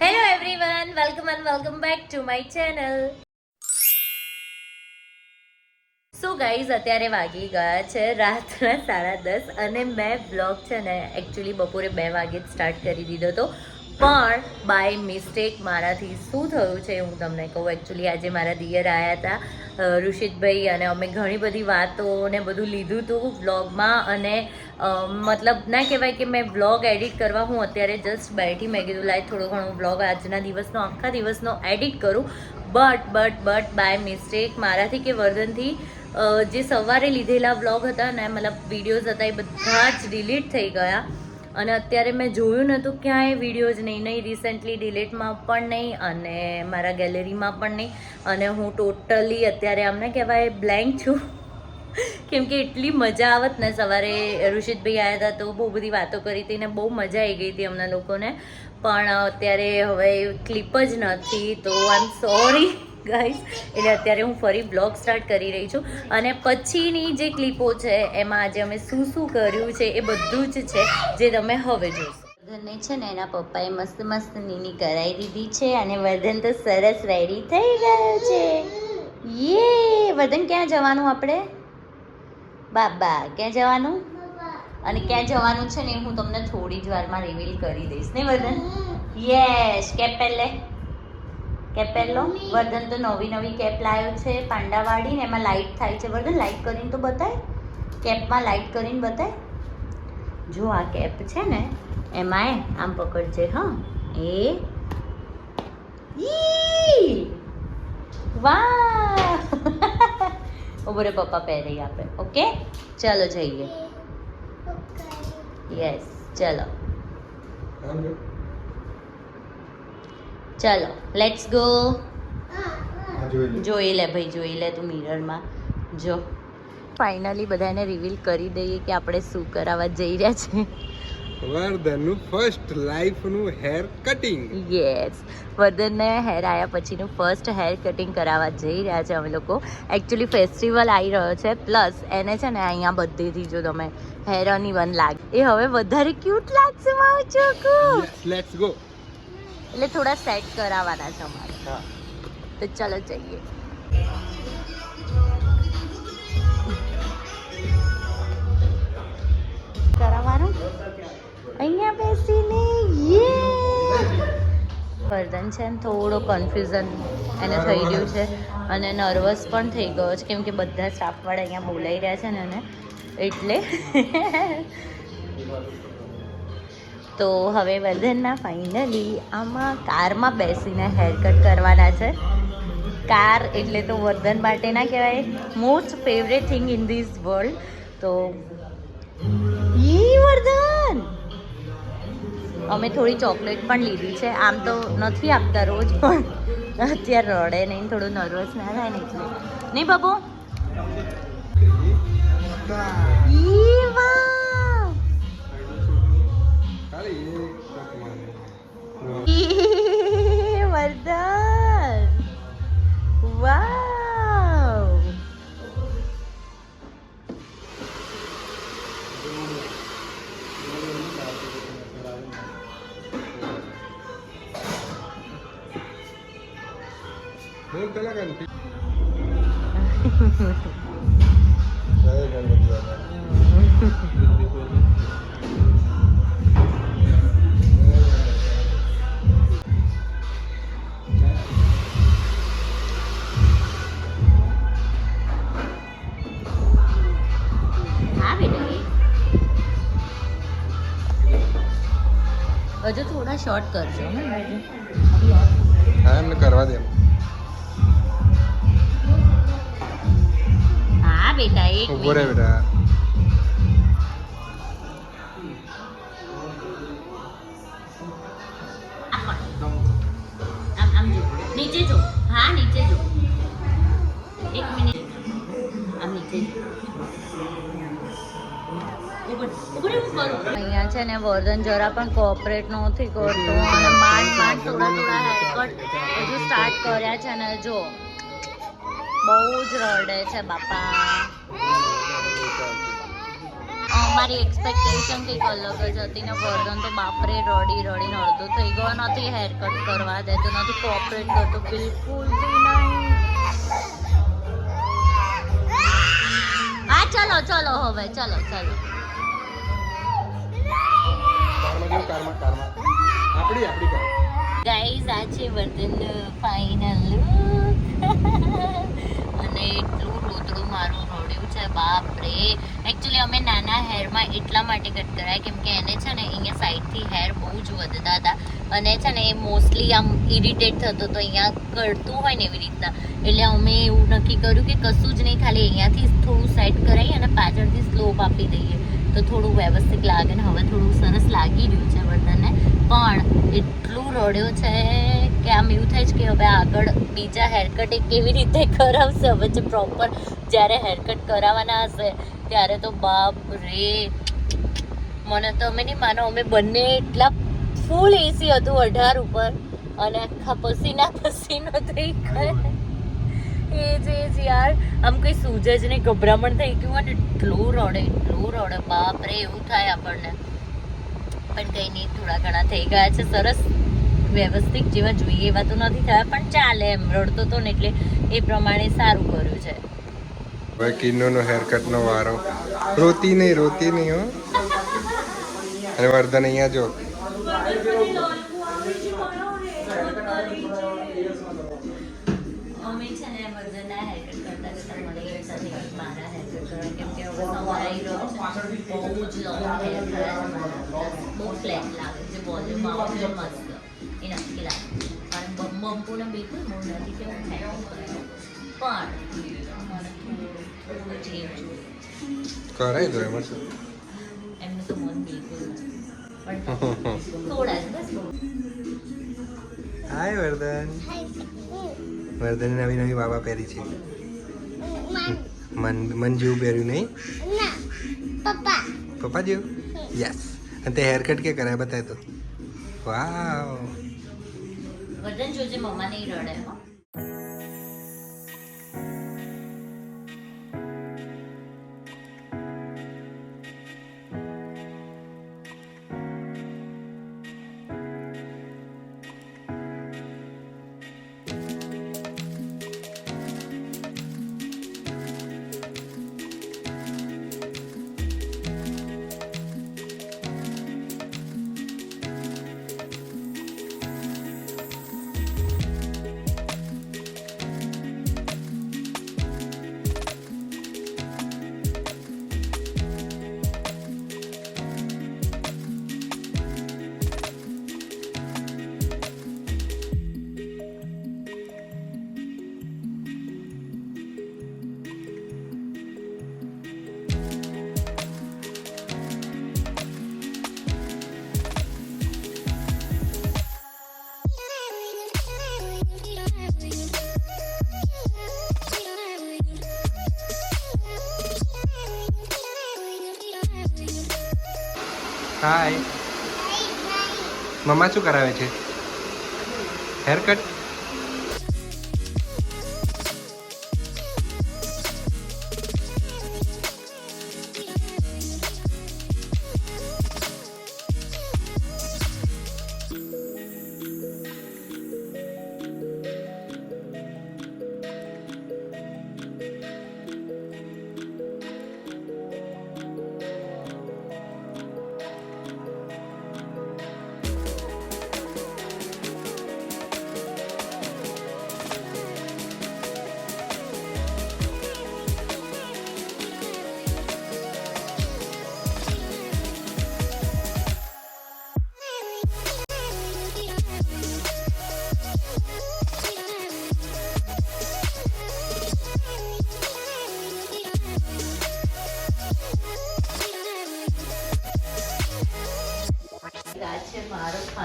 Hello everyone welcome and welcome back to my channel so guys અત્યારે વાગી ગયા છે રાતના સાડા દસ અને મેં બ્લોગ છે ને એકચ્યુઅલી બપોરે બે વાગે જ સ્ટાર્ટ કરી દીધો હતો. પણ બાય મિસ્ટેક મારાથી શું થયું છે હું તમને કહું. એકચ્યુઅલી આજે મારા દિયર આવ્યા હતા ઋષિતભાઈ અને અમે ઘણી બધી વાતો ને બધું લીધું હતું વ્લોગમાં અને મતલબ ના કહેવાય કે મેં બ્લોગ એડિટ કરવા હું અત્યારે જસ્ટ બેઠી મેં કીધું લાઈ થોડો ઘણો વ્લોગ આજના દિવસનો, આખા દિવસનો એડિટ કરું. But but but by mistake મારાથી કે વર્ધનથી જે સવારે લીધેલા વ્લોગ હતા ને, મતલબ વિડીયોઝ હતા એ બધા જ ડિલીટ થઈ ગયા. અને અત્યારે મેં જોયું નહોતું ક્યાંય વિડીયોઝ નહીં નહીં રિસેન્ટલી ડિલેટમાં પણ નહીં અને મારા ગેલેરીમાં પણ નહીં. અને હું ટોટલી અત્યારે આમને કહેવાય બ્લેન્ક છું. કેમ કે એટલી મજા આવત ને સવારે ઋષિતભાઈ આવ્યા હતા તો બહુ બધી વાતો કરી હતી ને બહુ મજા આવી ગઈ હતી અમને લોકોને. પણ અત્યારે હવે ક્લિપ જ નથી, તો આઈ એમ સોરી ગાઈસ એટલે અત્યારે હું ફરી બ્લોગ સ્ટાર્ટ કરી રહી છું. અને પછીની જે ક્લિપો છે એમાં આજે અમે શું શું કર્યું છે એ બધું જ છે જે તમે હવે જોશો. વર્ધનને છે ને એના પપ્પાએ મસ્ત મસ્ત નીની કરાવી દીધી છે અને વર્ધન તો સરસ રેડી થઈ ગયો છે. યે! વર્ધન ક્યાં જવાનું આપણે? બાબા ક્યાં જવાનું? અને ક્યાં જવાનું છે ને એ હું તમને થોડી જ વારમાં રિવીલ કરી દઈશ ને વર્ધન? યસ કે પહેલે? કેપ પહેરલો વર્ધન તો નવી નવી કેપ લાવ્યો છે પાંડાવાળી ને એમાં લાઇટ થાય છે. વર્ધન લાઇટ કરીને તો બતાય. કેપમાં લાઇટ કરીને બતાય. જો આ કેપ છે ને એમાં એ આમ પકડજે હા. એ! વાહ. ઉભરે પપ્પા પહેરી આપે. ઓકે? ચલો જઈએ. યસ ચલો. ચલો લેટ્સ ગો જોઈ લે. ભાઈ જોઈ લે તું મિરરમાં જો. ફાઇનલી બધાને રિવીલ કરી દઈએ કે આપણે શું કરાવવા જઈ રહ્યા છે. વર્ધનનું ફર્સ્ટ લાઈફનું હેર કટિંગ યસ વર્ધનને હેર આવ્યા પછીનું ફર્સ્ટ હેર કટિંગ કરાવવા જઈ રહ્યા છે અમે લોકો. એકચ્યુઅલી ફેસ્ટિવલ આવી રહ્યો છે પ્લસ એને છે ને અહીંયા બધેથી જો તમે હેર અની વન લાગે. એ હવે વધારે ક્યુટ લાગશે મારું ચોખ્ખું લેટ્સ ગો એટલે થોડા સેટ કરાવવાના છે અમારે. તો ચાલો જઈએ. કરાવવાનું? અહીંયા બેસીને યે! વર્ધન છે ને થોડો કન્ફ્યુઝન એને થઈ રહ્યું છે અને નર્વસ પણ થઈ ગયો છે. કેમ કે બધા સ્ટાફવાળા અહીંયા બોલાઈ રહ્યા છે ને એને. એટલે તો હવે વર્ધનના ફાઇનલી આમાં કારમાં બેસીને હેર કટ કરવાના છે. કાર એટલે તો વર્ધન માટે ના કહેવાય. Most favourite thing in this world તો ઈ વર્ધન! અમે થોડી ચોકલેટ પણ લીધી છે. આમ તો નથી આપતા રોજ, પણ અત્યારે રડે નહીં, થોડું નર્વસ ના થાય ને નહીં બાબુ? ઈ વાહ શોર્ટ કરજો હા એમને કરવા દે. હા બેટા એક ઊભો રહે બેટા. વર્ધન જરા પણ કોઓપરેટ નથી કરતો. અને માંડ માંડ થોડા થોડા હેરકટ હજુ સ્ટાર્ટ કર્યા છે ને જો, બહુ જ રડે છે બાપા. મારી એક્સપેક્ટેશન કંઈક અલગ જ હતી ને વર્ધન તો બાપરે રડી રડીને અડધું થઈ ગયો. નથી હેરકટ કરવા દેતો નથી કોઓપરેટ કરતો. બિલકુલ બી નહીં. હા, ચલો ચલો હવે, ચલો ચલો. આપણી આપણી કાર. ગાઈઝ આ છે ફાઈનલ ફાઇનલ અને એટલું રોતડું મારું રોડ્યું છે બાપ રે એકચ્યુઅલી અમે નાના હેરમાં એટલા માટે કટ કરાય, કેમ કે એને છે ને, અહીંયા સાઈડથી હેર બહુ જ વધતા હતા. અને છે ને એ મોસ્ટલી આમ ઇરિટેટ થતો તો અહીંયા કરતું હોય ને એવી રીતના. એટલે અમે એવું નક્કી કર્યું કે કશું જ નહીં, ખાલી અહીંયાથી થોડું સેટ કરાવી અને પાછળથી સ્લોપ આપી દઈએ. તો થોડું વ્યવસ્થિત લાગે ને હવે થોડું સરસ લાગી રહ્યું છે વર્ધનને પણ એટલું રડ્યો છે કે આમ એવું થાય છે કે હવે આગળ બીજા હેરકટ એ કેવી રીતે કરાવશે? હવે જે પ્રોપર જ્યારે હેરકટ કરાવવાના હશે, ત્યારે તો બાપ રે! મને તો અમે નહીં માનો, અમે બંને એટલા ફૂલ એસી હતું અઢાર ઉપર અને આખા પસીના પસીનો થઈ ગયો. એ જ એ જ યાર, આમ કઈ સૂજે જ નહીં, ગભરામણ થઈ ગયું અને એટલું રડે એટલું રડે બાપ રે એવું થાય આપણને. પણ કંઈ નહીં, થોડા ઘણા થઈ ગયા છે, સરસ વ્યવસ્થિત જેવા જોઈએ એવા તો નથી થયા, પણ ચાલે એમ, રડતો તો ને એટલે એ પ્રમાણે સારું કર્યું છે. હવે કિન્નોનો હેરકટનો વારો. રોતી નહીં રોતી નહીં હો. અને વર્ધન અહીંયા જો અમે છે ને બધાના હેરકટ કરતા કરતા મને એક સાથે મારા હેરકટ કરવા કેમ કે હવે સમય રહ્યો બહુ જ લોંગ હેર થયા બહુ ફ્લેટ લાગે છે વોલ્યુમ આવે મસ્ત. એ નક્કી લાગે. બમ બમ્પુને બિલકુલ મૂળ નથી કે હું હેર પણ કરાય દો એમાં એમનું તો મન બિલકુલ નથી પણ હાય વર્ધન વર્ધન નવી નવી બાબા પહેરી છે. મન. મન જેવું પહેર્યું નહીં? પપ્પા. જેવું? યસ અને તે હેરકટ કે કરાય બતાય તો. વાવ વર્ધન જોજે મમ્મા નહીં રડે હો. હાય મમ્મા શું કરાવે છે? હેરકટ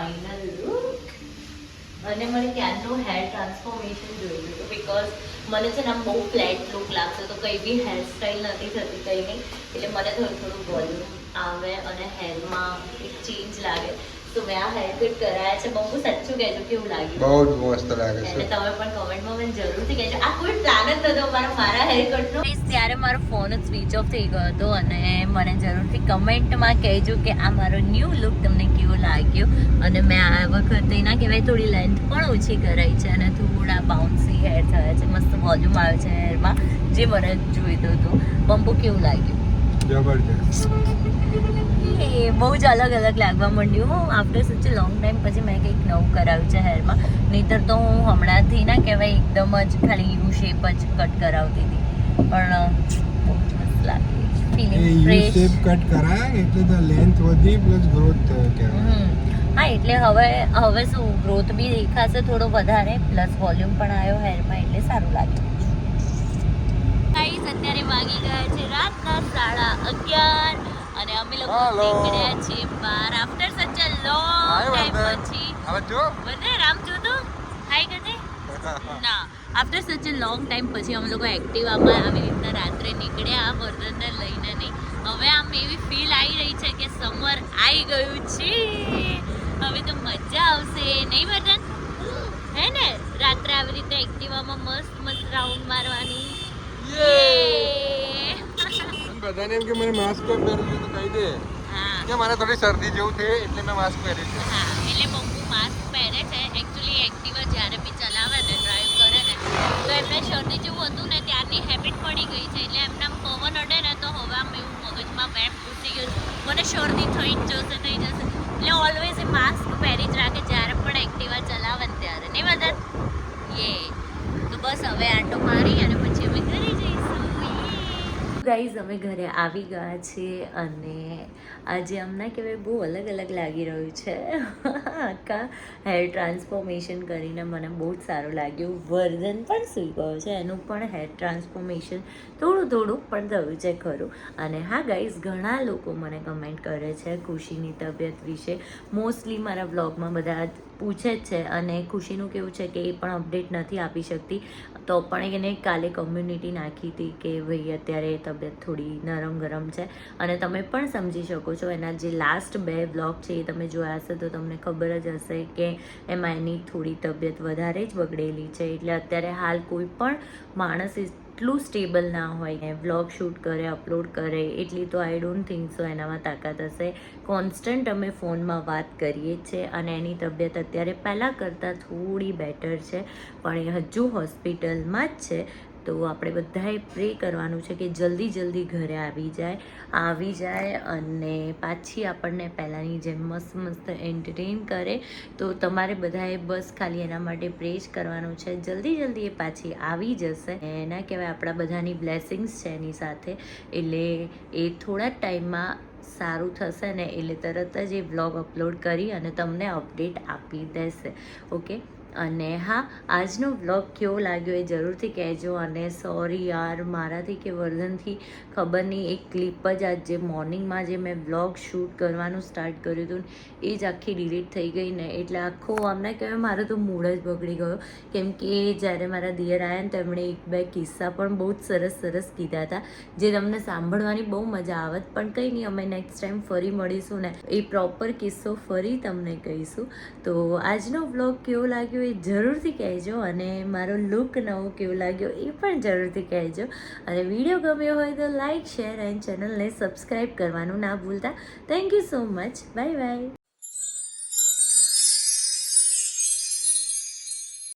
ફાઇનલ લુક અને મને ક્યારનું હેર ટ્રાન્સફોર્મેશન જોયું હતું. બિકોઝ મને છે ને આમ બહુ ફ્લેટ લુક લાગશે તો કંઈ બી હેરસ્ટાઈલ નથી થતી, કંઈ નહીં. એટલે મને થોડું થોડું વોલ્યુમ આવે અને હેરમાં એક ચેન્જ લાગે. તો મેં આ હેર કટ કરાયા છે બહુ સાચું કહેજો કેવું લાગ્યું. બહુ જ મસ્ત લાગે અને તમે પણ કમેન્ટમાં મને જરૂરથી કહેજો. આ કોઈ પ્લાન જ નતો મારા મારા હેર કટનો ત્યારે મારો ફોન જ સ્વિચ ઓફ થઈ ગયો હતો અને મને જરૂરથી કમેન્ટમાં કહેજો કે આ મારો ન્યૂ લુક તમને કેવો લાગ્યો. અને મેં આ વખતે ના કહેવાય થોડી લેન્થ પણ ઓછી કરાઈ છે અને થોડા બાઉન્સી હેર થયા છે. મસ્ત વોલ્યુમ આવે છે હેરમાં જે મને જોઈતું હતું. બમ્બુ કેવું લાગ્યું? જબરજસ્ત. એ બહુ જ અલગ અલગ લાગવા માંડ્યું હું. આફ્ટર સચ લોંગ ટાઈમ પછી મેં કંઈક નવું કરાવ્યું છે હેરમાં નહીતર તો હું હમણાંથી ના કહેવાય એકદમ જ ખાલી યુ શેપ જ કટ કરાવતી હતી. પણ બહુ જ મસ્ત લાગે. એ feeling you fresh shape cut કરાયા એટલે તો લેન્થ વધી પ્લસ ગ્રોથ થયો કહેવાય. હા એટલે હવે હવે શું ગ્રોથ બી દેખાશે થોડો વધારે પ્લસ વોલ્યુમ પણ આવ્યો હેરમાં એટલે સારું લાગ્યું. અત્યારે વાગી ગયા છે રાતના સાડા અગિયાર. અને અમે લોકો નીકળ્યા છીએ બહાર આફ્ટર સચ અ લોંગ ટાઈમ પછી. હવે જો. બને રામ જોતો? હાય કદે ના. આફ્ટર સચ અ લોંગ ટાઈમ પછી અમે લોકો એક્ટિવામાં આવી રીતના રાત્રે નીકળ્યા આ વર્ધનને લઈને નહીં હવે આમ એવી ફીલ આવી રહી છે કે સમર આવી ગયું છે. હવે તો મજા આવશે. નહીં વર્ધન હે ને? રાત્રે આવી રીતે એક્ટિવામાં મસ્ત મસ્ત રાઉન્ડ મારવાની! બધાને એમ કે મને માસ્ક તો કહી દે. કે મને થોડી શરદી જેવું છે એટલે મેં માસ્ક પહેર્યું છે. હા એટલે બમ્બુ માસ્ક પહેરે છે. એકચ્યુઅલી એક્ટિવા જ્યારે બી ચલાવે ને ડ્રાઈવ કરે ને તો એમને શરદી જેવું હતું ને ત્યારની હેબિટ પડી ગઈ છે. એટલે એમને પવન અડે ને તો હવે આમ એવું મગજમાં વેપ ઘૂસી ગયું મને શરદી થઈ જ જશે થઈ જશે. એટલે ઓલવેઝ એ માસ્ક પહેરી જ રાખે જ્યારે પણ એક્ટિવા ચલાવે ને ત્યારે. નહીં બધા? યે તો બસ હવે આટો મારી અને પછી અમે ઘરે જઈશું ગાઈઝ અમે ઘરે આવી ગયા છીએ અને આજે અમને કહેવાય બહુ અલગ અલગ લાગી રહ્યું છે. આખા હેર ટ્રાન્સફોર્મેશન કરીને મને બહુ જ સારું લાગ્યું. વર્ધન પણ સૂઈ ગયો છે, એનું પણ હેર ટ્રાન્સફોર્મેશન થોડું થોડું પણ થયું છે ખરું. અને હા ગાઈઝ ઘણા લોકો મને કમેન્ટ કરે છે ખુશીની તબિયત વિશે. મોસ્ટલી મારા વ્લોગમાં બધા પૂછે જ છે અને ખુશીનું કેવું છે કે એ પણ અપડેટ નથી આપી શકતી. તો પણ એને કાલે કમ્યુનિટી નાખી હતી કે ભાઈ અત્યારે તબિયત થોડી નરમ ગરમ છે. અને તમે પણ સમજી શકો છો, એના જે લાસ્ટ બે બ્લોગ છે એ તમે જોયા હશે તો તમને ખબર જ હશે કે એમાં એની થોડી તબિયત વધારે જ બગડેલી છે. એટલે અત્યારે હાલ કોઈ પણ માણસ એટલું સ્ટેબલ ના હોય. વ્લોગ શૂટ કરે અપલોડ કરે, એટલી તો આઈ ડોન્ટ થિંક સો એનામાં તાકાત હશે. કોન્સ્ટન્ટ અમે ફોનમાં વાત કરીએ છીએ અને એની તબિયત અત્યારે પહેલાં કરતાં થોડી બેટર છે. પણ એ હજુ હોસ્પિટલમાં જ છે. તો આપણે બધાએ પ્રે કરવાનું છે કે જલ્દી જલ્દી ઘરે આવી જાય આવી જાય અને પાછી આપણને પહેલાંની જેમ મસ્ત મસ્ત એન્ટરટેન કરે. તો તમારે બધાએ બસ ખાલી એના માટે પ્રે જ કરવાનું છે. જલ્દી જલ્દી એ પાછી આવી જશે. એના કહેવાય આપણા બધાની બ્લેસિંગ્સ છે એની સાથે. એટલે એ થોડા ટાઈમમાં સારું થશે ને એટલે તરત જ એ વ્લોગ અપલોડ કરી અને તમને અપડેટ આપી દેશે. ઓકે અને હા, આજનો વ્લોગ કેવો લાગ્યો એ જરૂરથી કહેજો. અને સોરી યાર, મારાથી કે વર્ધનથી ખબર નહીં, એક ક્લિપ જ આજે મોર્નિંગમાં જે મેં વ્લોગ શૂટ કરવાનું સ્ટાર્ટ કર્યું હતું એ જ આખી ડિલીટ થઈ ગઈ ને, એટલે આખો આમને કહેવાય, મારો તો મૂડ જ બગડી ગયો. કેમ કે જ્યારે મારા દિયર આવ્યા ને, તેમણે એક બે કિસ્સા પણ બહુ જ સરસ સરસ કીધા હતા, જે તમને સાંભળવાની બહુ મજા આવત પણ કંઈ નહીં, અમે નેક્સ્ટ ટાઈમ ફરી મળીશું ને, એ પ્રોપર કિસ્સો ફરી તમને કહીશું. તો આજનો વ્લોગ કેવો લાગ્યો એ જરૂરથી કહેજો અને મારો લુક નવો કેવો લાગ્યો એ પણ જરૂરથી કહેજો. અને વીડિયો ગમ્યો હોય તો લાઇક શેર એન્ડ ચેનલને સબસ્ક્રાઈબ કરવાનું ના ભૂલતા. Thank you so much bye bye